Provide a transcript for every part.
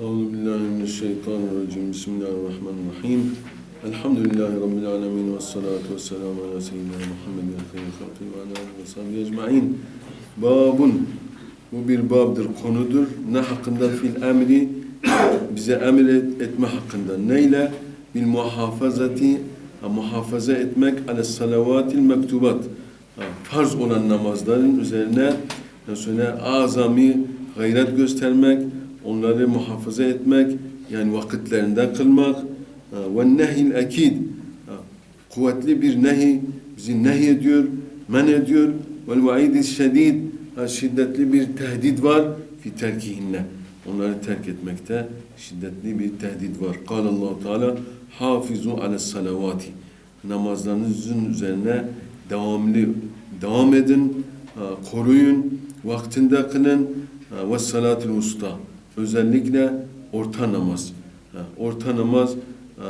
Euzu billahi mineşşeytanirracim. Bismillahirrahmanirrahim. Elhamdülillahi rabbil alamin ve salatu vesselam ala seyyidina Muhammedin hayri halqi ve ala alihi ve sahbihi ecmaîn. Babun bu bir babdır, konudur. Ne hakkında fil emri bize emir et, etme hakkında. Neyle? Bil muhafazati muhafaza etmek ala salavatil mektubat. Farz olan namazların üzerine, üzerine azami gayret göstermek, onları muhafaza etmek, yani vakitlerinde kılmak ha, ve nehil ekid ha, kuvvetli bir nehi bizi nehy ediyor, men ediyor. Vel vaidi şedid şiddetli bir tehdit var fi terkihinne. Onları terk etmekte şiddetli bir tehdit var. Kâle Allah Teala hafizu ale salavati namazlarınızın üzerine devamlı devam edin, ha, koruyun, vaktinde kılın ve salatul usta özellikle orta namaz. Ha, Orta namaz ha,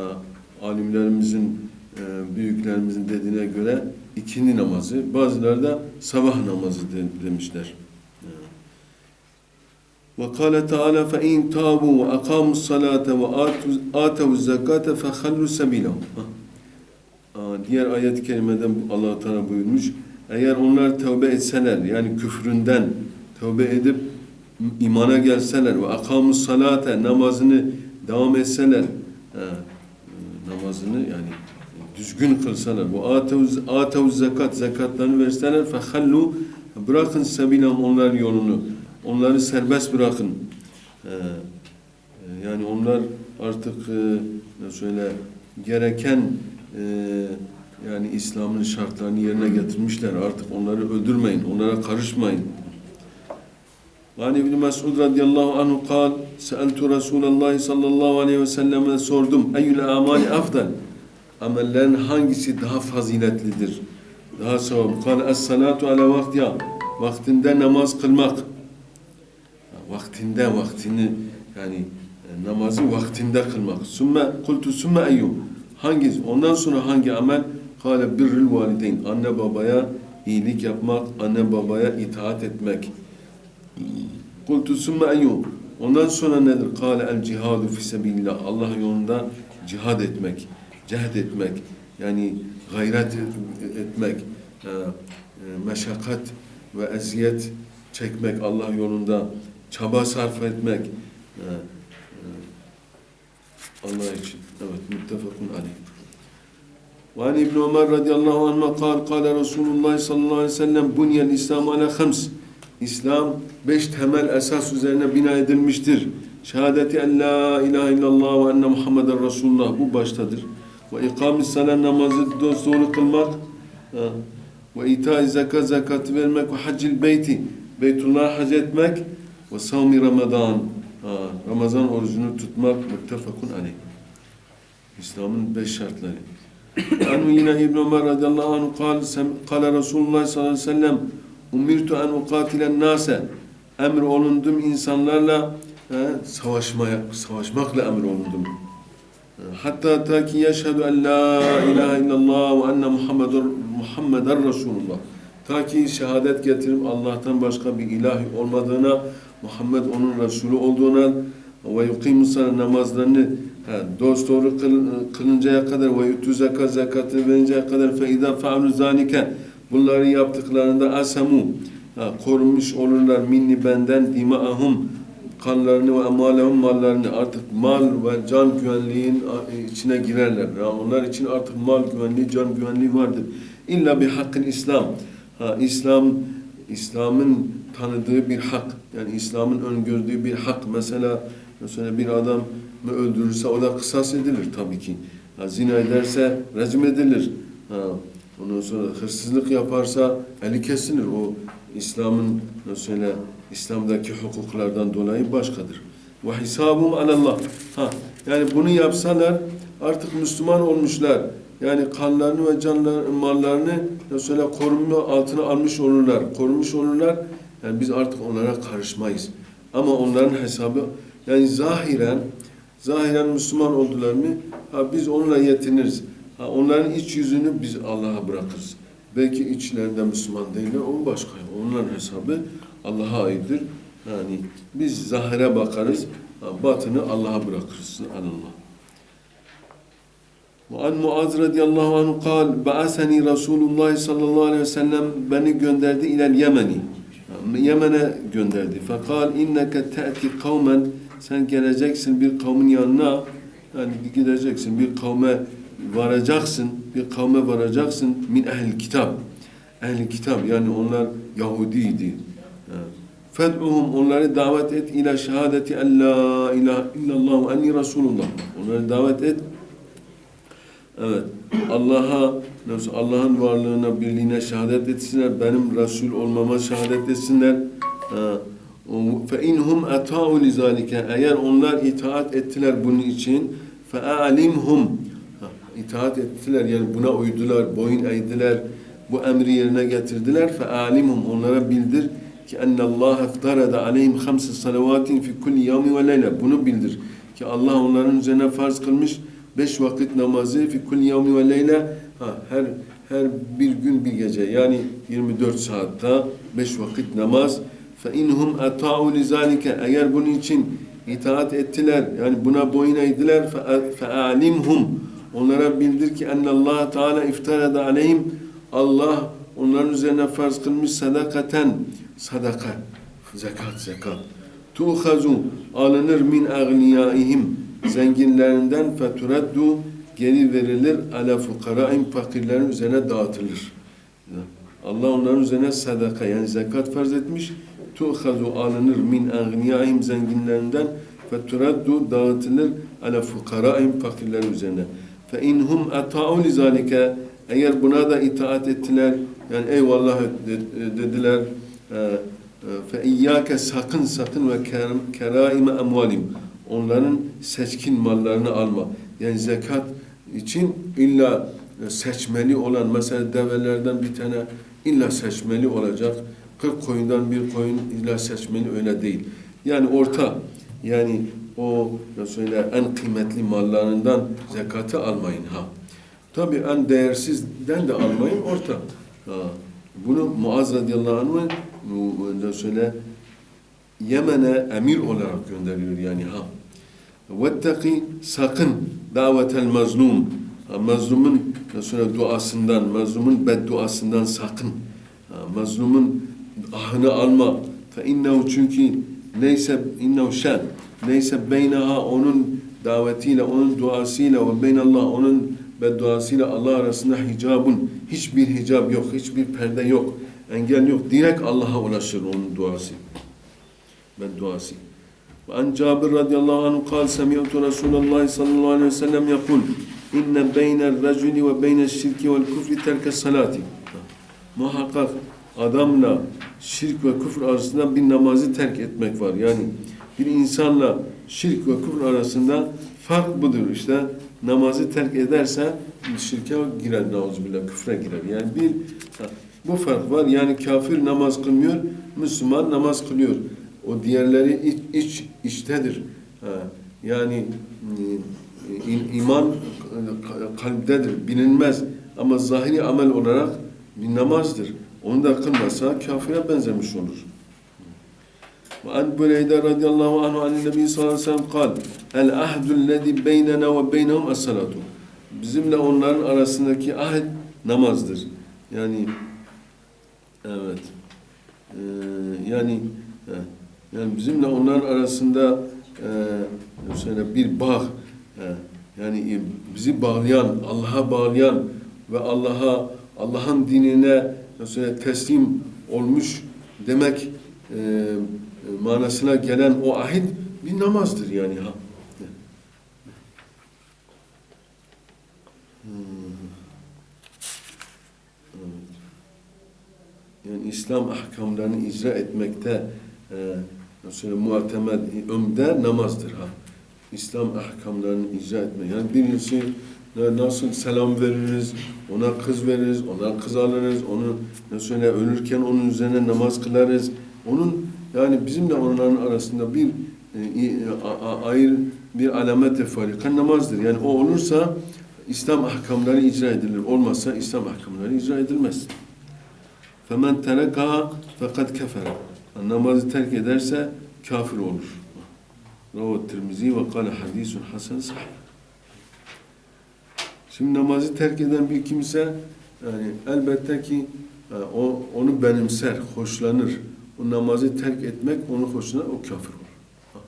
alimlerimizin, e, büyüklerimizin dediğine göre ikindi namazı, bazıları da sabah namazı de- demişler. وقال تعالى فإن تابوا وأقاموا الصلاة وآتوا الزكاة فخلوا سبيلهم. Ha. Aa, Diğer ayet-i kerimede allah Teala buyurmuş. Eğer onlar tövbe etseler yani küfründen tövbe edip imana gelseler ve akamus salate namazını devam etseler e, e, namazını yani düzgün kılsalar bu atavuz atavuz zekat zekatlarını verseler fehallu bırakın sebilahum onların yolunu onları serbest bırakın. E, e, yani onlar artık e, söyle gereken e, yani İslam'ın şartlarını yerine getirmişler. Artık onları öldürmeyin onlara karışmayın ve ibn Mes'ud radıyallahu anhu kal Seeltu Resulallah sallallahu aleyhi ve selleme sordum. Eyyül amali afdal. Amellerin hangisi daha faziletlidir? Daha sevap. Kal es salatu ala vaktiya. Vaktinde namaz kılmak. Vaktinde vaktini yani e, namazı vaktinde kılmak. Sümme kultu sümme eyyum. Hangisi? Ondan sonra hangi amel? Kale birrül valideyn. Anne babaya iyilik yapmak, anne babaya itaat etmek. Kultu sümme eyyum. Ondan sonra nedir? Kale el cihadu fi sebilillah. Allah yolunda cihad etmek, cehd etmek, yani gayret etmek, e, e, meşakkat ve eziyet çekmek Allah yolunda, çaba sarf etmek. e, e, Allah için. Evet, muttefakun aleyh. وعن ابن عمر رضي الله عنهما قال قال رسول الله صلى الله عليه وسلم بني الإسلام على خمس İslam beş temel esas üzerine bina edilmiştir. Şehadeti en la ilahe illallah ve enne Muhammeden Resulullah bu baştadır. Ve ikamis salat namazı doğru kılmak ve ita zekat vermek ve haccil beyti Beytullah'a hac etmek ve savmi Ramazan Ramazan orucunu tutmak muttefakun aleyh. İslam'ın beş şartları. Anhu yine İbn Ömer radıyallahu anh kal, kale Resulullah sallallahu aleyhi ve sellem umirtu en ukatilen nase emir olundum insanlarla he, savaşmaya savaşmakla emir olundum. Hatta ta ki yeşhedü en la ilahe illallah ve enne Muhammeden Muhammeden Resulullah. Ta ki şehadet getirip Allah'tan başka bir ilahi olmadığına, Muhammed onun Resulü olduğuna ve yukimus namazlarını he, dost doğru kıl, kılıncaya kadar ve yutu zekat zekatı verinceye kadar fe idâ fe'alü zâlike Bunları yaptıklarında asamu ha, korunmuş olurlar minni benden dimaahum kanlarını ve emalehum mallarını artık mal ve can güvenliğin içine girerler. Yani onlar için artık mal güvenliği, can güvenliği vardır. İlla bir hakkın İslam. Ha, İslam İslam'ın tanıdığı bir hak. Yani İslam'ın öngördüğü bir hak. Mesela mesela bir adam mı öldürürse o da kısas edilir tabii ki. Ha, zina ederse rejim edilir. Ha, Ondan sonra hırsızlık yaparsa eli kesilir. O İslam'ın mesela İslam'daki hukuklardan dolayı başkadır. Ve hisabum alallah. Ha, yani bunu yapsalar artık Müslüman olmuşlar. Yani kanlarını ve canlar, mallarını mesela korunma altına almış olurlar. Korunmuş olurlar. Yani biz artık onlara karışmayız. Ama onların hesabı yani zahiren zahiren Müslüman oldular mı ha, biz onunla yetiniriz. Ha, onların iç yüzünü biz Allah'a bırakırız. Belki içlerinde Müslüman değiller, o başka. Onların hesabı Allah'a aittir. Yani biz zahire bakarız, ha, batını Allah'a bırakırız. Allah. وعن Muaz radıyallahu anh kal Ba'asani Resulullah sallallahu aleyhi ve sellem beni gönderdi ilel Yemeni. Yemen'e gönderdi. Fakal inneke te'ti kavmen sen geleceksin bir kavmin yanına yani gideceksin bir kavme varacaksın bir kavme varacaksın min ehl kitap ehl kitap yani onlar Yahudiydi. Fed'uhum onları davet et ila şehadeti en la ilahe illallah ve enni Resulullah. Onları davet et Evet. Allah'a Allah'ın varlığına, birliğine şehadet etsinler. Benim Resul olmama şehadet etsinler. İnhum ata'u lizalike. Eğer onlar itaat ettiler bunun için alimhum itaat ettiler yani buna uydular, boyun eğdiler, bu emri yerine getirdiler. Fe alimhum onlara bildir ki ennallah iftarada aleyhim hamse salavatin fi kulli yevmi ve leyle. Bunu bildir ki Allah onların üzerine farz kılmış beş vakit namazı fi kulli yevmi ve leyle ha, her her bir gün bir gece yani 24 saatte beş vakit namaz fe inhum ata'u lizalike eğer bunun için itaat ettiler yani buna boyun eğdiler fe alimhum onlara bildir ki Allah Teala iftarada aleyhim Allah onların üzerine farz kılmış sadakaten sadaka zekat zekat tuhazu alınır min agniyaihim zenginlerinden feturaddu geri verilir ala fukaraim fakirlerin üzerine dağıtılır. Allah onların üzerine sadaka yani zekat farz etmiş. Tuhazu alınır min agniyaim zenginlerinden feturaddu dağıtılır ala fukaraim fakirlerin üzerine. Fe inhum ata'u lizalike eğer buna da itaat ettiler yani eyvallah dediler fe iyyake sakın sakın ve keraime emvalim onların seçkin mallarını alma. Yani zekat için illa seçmeli olan mesela develerden bir tane illa seçmeli olacak. 40 koyundan bir koyun illa seçmeli öyle değil. Yani orta yani o mesela en kıymetli mallarından zekatı almayın ha. Tabi en değersizden de almayın orta. Ha. Bunu Muaz radıyallahu anh söyle Yemen'e emir olarak gönderiyor yani ha. Vettaki sakın davetel mazlum. Mazlumun mesela duasından, mazlumun bedduasından sakın. Mazlumun ahını alma. Fe innehu çünkü neyse innehu şen. Neyse beynaha onun davetiyle, onun duasıyla ve beynallah onun bedduasıyla Allah arasında hicabun. Hiçbir hicab yok, hiçbir perde yok. Engel yok. Direkt Allah'a ulaşır onun duası. Bedduası. وعن جابر رضي الله عنه قال سمعت رسول الله صلى الله عليه وسلم يقول إن بين الرجل وبين الشرك والكفر ترك الصلاة muhakkak adamla şirk ve küfür arasında bir namazı terk etmek var. Yani bir insanla şirk ve küfür arasında fark budur. İşte namazı terk ederse şirke girer, nauzubillah, küfre girer. Yani bir bu fark var. Yani kafir namaz kılmıyor, Müslüman namaz kılıyor. O diğerleri iç, iç içtedir. Yani e, iman kalptedir, bilinmez. Ama zahiri amel olarak bir namazdır. Onu da kılmasa kafire benzemiş olur. وعن بريدة رضي الله عنه عن النبي صلى الله عليه وسلم قال العهد الذي بيننا وبينهم الصلاة bizimle onların arasındaki ahd namazdır. Yani evet. Ee, yani yani bizimle onların arasında e, mesela bir bağ e, yani bizi bağlayan, Allah'a bağlayan ve Allah'a Allah'ın dinine mesela teslim olmuş demek e, manasına gelen o ahit bir namazdır yani ha. Yani İslam ahkamlarını icra etmekte e, mesela muatemed ömde namazdır ha. İslam ahkamlarını icra etmek. Yani birincisi nasıl selam veririz, ona kız veririz, ona kız alırız, onu nasıl öyle ölürken onun üzerine namaz kılarız. Onun yani bizimle onların arasında bir e, ayır bir alamet farika namazdır. Yani o olursa İslam ahkamları icra edilir. Olmazsa İslam ahkamları icra edilmez. Femen tereka fakat kefer. Namazı terk ederse kafir olur. Ravat Tirmizi ve kâle hadisun hasen. Şimdi namazı terk eden bir kimse yani elbette ki e, o onu benimser, hoşlanır. O namazı terk etmek onu hoşlanır, o kafir olur.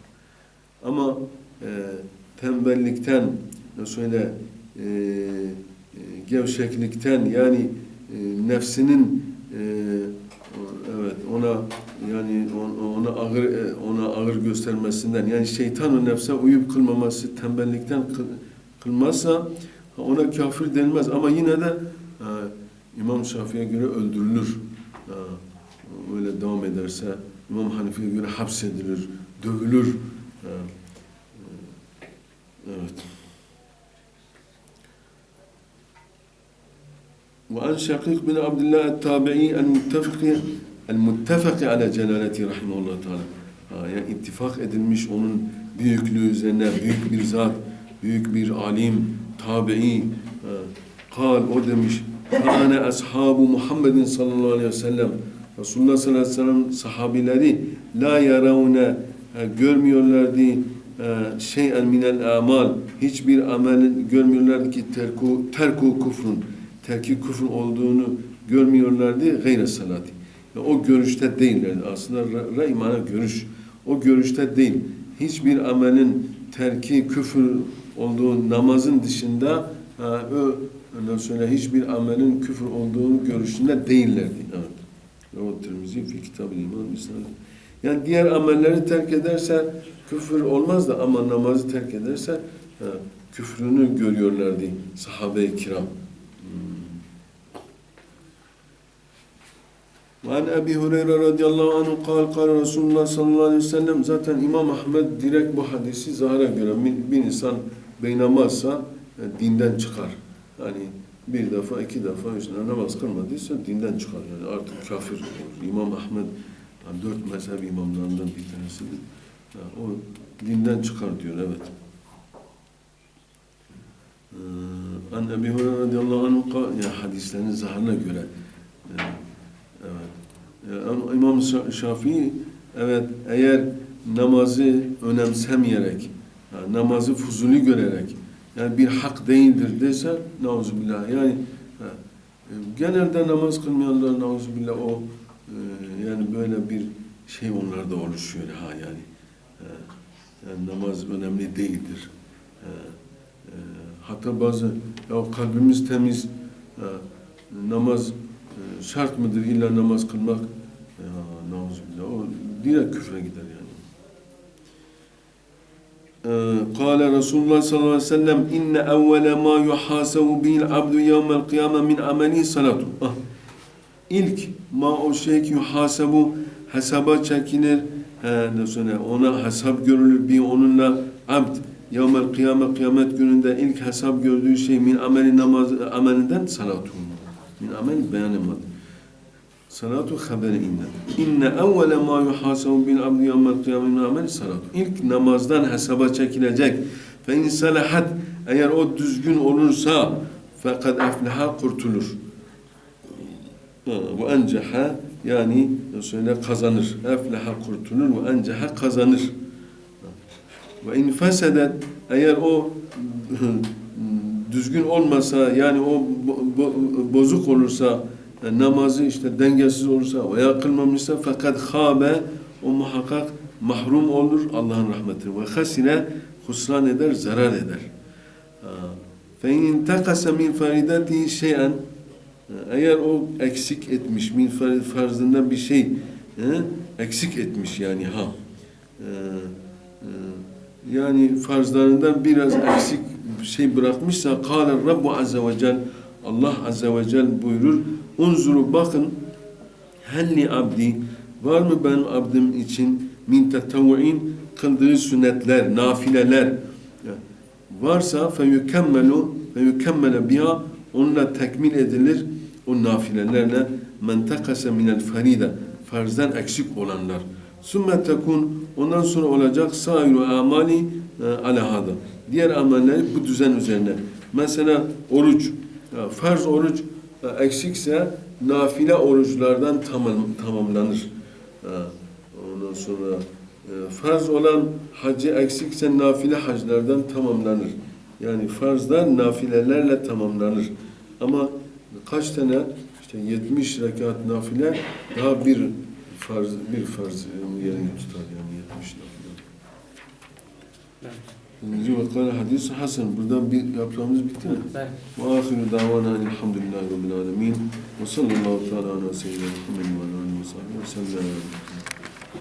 Ama e, tembellikten, söyle, e, gevşeklikten yani e, nefsinin e, evet ona yani on- ona ağır e, ona ağır göstermesinden yani şeytan o nefse uyup kılmaması tembellikten kıl, kılmazsa ona kafir denmez ama yine de e, İmam Şafii'ye göre öldürülür. E, öyle devam ederse İmam Hanifi'ye göre hapsedilir, dövülür. E, e, evet. وعن شقيق بن عبد الله التابعي المتفق المتفق على celaleti rahimahullah teala. Ha, yani ittifak edilmiş onun büyüklüğü üzerine büyük bir zat, büyük bir alim, tabi'i. Ha, Kal o demiş. Kâne ashabu Muhammedin sallallahu aleyhi ve sellem. Resulullah sallallahu aleyhi ve sellem sahabileri la yaravne görmüyorlardı e, şeyen minel amal hiçbir amel görmüyorlardı ki terku terku kufrun terki küfür olduğunu görmüyorlardı gayre salati. Yani o görüşte değillerdi. Aslında imana görüş. O görüşte değil. Hiçbir amelin terki küfür olduğu namazın dışında ha, ö, ondan sonra hiçbir amelin küfür olduğu görüşünde değillerdi. Evet. O Tirmizi fi kitab-ı iman. Yani diğer amelleri terk ederse küfür olmaz da ama namazı terk ederse küfrünü görüyorlardı sahabe-i kiram. Hmm. An Ebi Hureyre radıyallahu anh kal kal Resulullah sallallahu aleyhi ve sellem zaten İmam Ahmet direkt bu hadisi zahara göre bir insan beynamazsa e, dinden çıkar. Yani bir defa, iki defa, defa namaz kılmadıysa dinden çıkar. Yani artık kafir olur. İmam Ahmed yani dört mezhep imamlarından bir tanesidir. Ha, o dinden çıkar diyor, evet. Ee, An Ebi Hureyre radıyallahu anh ya hadislerin zaharına göre e, evet. E, İmam Şa- Şafii evet eğer namazı önemsemeyerek ha, namazı fuzuli görerek yani bir hak değildir dese nauzubillah yani ha, e, genelde namaz kılmayanlar nauzubillah o e, yani böyle bir şey onlarda oluşuyor ha yani, yani namaz önemli değildir. E, e, hatta bazı ya kalbimiz temiz e, namaz e, şart mıdır illa namaz kılmak? Ya nauzubillah o direkt küfre gider yani. Kâle Resulullah sallallahu aleyhi ve sellem inne evvele ma yuhasabu bil abdu yevmel kıyame min ameli salatu. Ah. İlk ma o şey ki yuhasabu hesaba çekilir he, ne söyle ona hesap görülür bir onunla abd yevmel kıyame kıyamet gününde ilk hesap gördüğü şey min ameli namaz amelinden salatu. Min amel beyanemadı. Salatu haberi inne. İnne evvele ma yuhasabu bil abdi yevmel kıyame min ameli salatu. İlk namazdan hesaba çekilecek. Fe in eğer o düzgün olursa fakat efleha kurtulur. Ve enceha yani söyle kazanır. Efleha kurtulur ve enceha kazanır. Ve in fesedet eğer o düzgün olmasa yani o bo- bo- bozuk olursa yani namazı işte dengesiz olursa veya kılmamışsa fakat habe o muhakkak mahrum olur Allah'ın rahmetine ve hasire husran eder, zarar eder. İn takasa min faridati şey'en eğer o eksik etmiş min far- farzından bir şey he, eksik etmiş yani ha Ee, e, yani farzlarından biraz eksik şey bırakmışsa Rabbu azze ve cel Allah azze ve cel buyurur unzuru bakın. Helli abdi var mı benim abdim için min tetavvu'in kıldığı sünnetler, nafileler? Varsa fe yukemmelu fe yukemmele biha onunla tekmil edilir. O nafilelerle men takase minel farida farzdan eksik olanlar. Sümme tekun ondan sonra olacak sairu amali e, ala hada diğer amelleri bu düzen üzerine. Mesela oruç. Farz oruç eksikse nafile oruçlardan tamam, tamamlanır. E, Ondan sonra e, farz olan hacı eksikse nafile haclardan tamamlanır. Yani farzlar nafilelerle tamamlanır. Ama kaç tane? İşte 70 rekat nafile daha bir farz bir farz yerini tutar yani 70 nafile. Evet. Kâle hadis hasen. Buradan bir yapacağımız bitti mi? Evet. Ve ahiru davana elhamdülillahi rabbil alemin. Ve sallallahu teala ala seyyidina Muhammed ve ala sahbihi ve sellem.